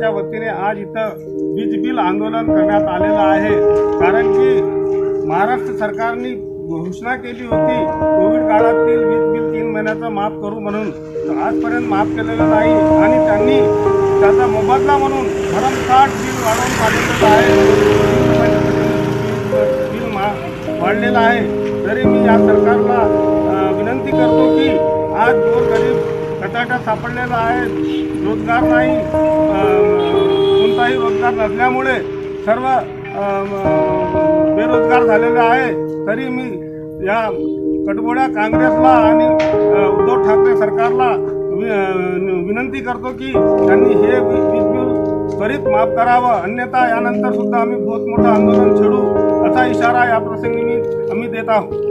त्या वतीने आज इथं वीज बिल आंदोलन करण्यात आलेलं आहे. कारण की महाराष्ट्र सरकारने घोषणा केली होती कोविड काळातील वीज बिल तीन महिन्याचं माफ करू म्हणून. आजपर्यंत माफ केलेलं नाही. आणि त्यांनी त्याचा मोबदला म्हणून भरमसाठ बिल वाढवून काढलेलं आहे. बिल मा वाढलेलं आहे. तरी मी या सरकारला विनंती करतो की आज गोरगरीब कचाट्यात सापडलेला आहे रोजगार नाही. रोजगार नसल्यामुळे सर्व बेरोजगार झालेले आहे. तरी मी या कटबोड्या काँग्रेसला आणि उद्धव ठाकरे सरकारला वि- विनंती करतो की त्यांनी हे वीज बिल त्वरित माफ करावं. अन्यथा यानंतर सुद्धा आम्ही बहुत मोठं आंदोलन छेडू असा इशारा या प्रसंगी मी आम्ही देत आहोत.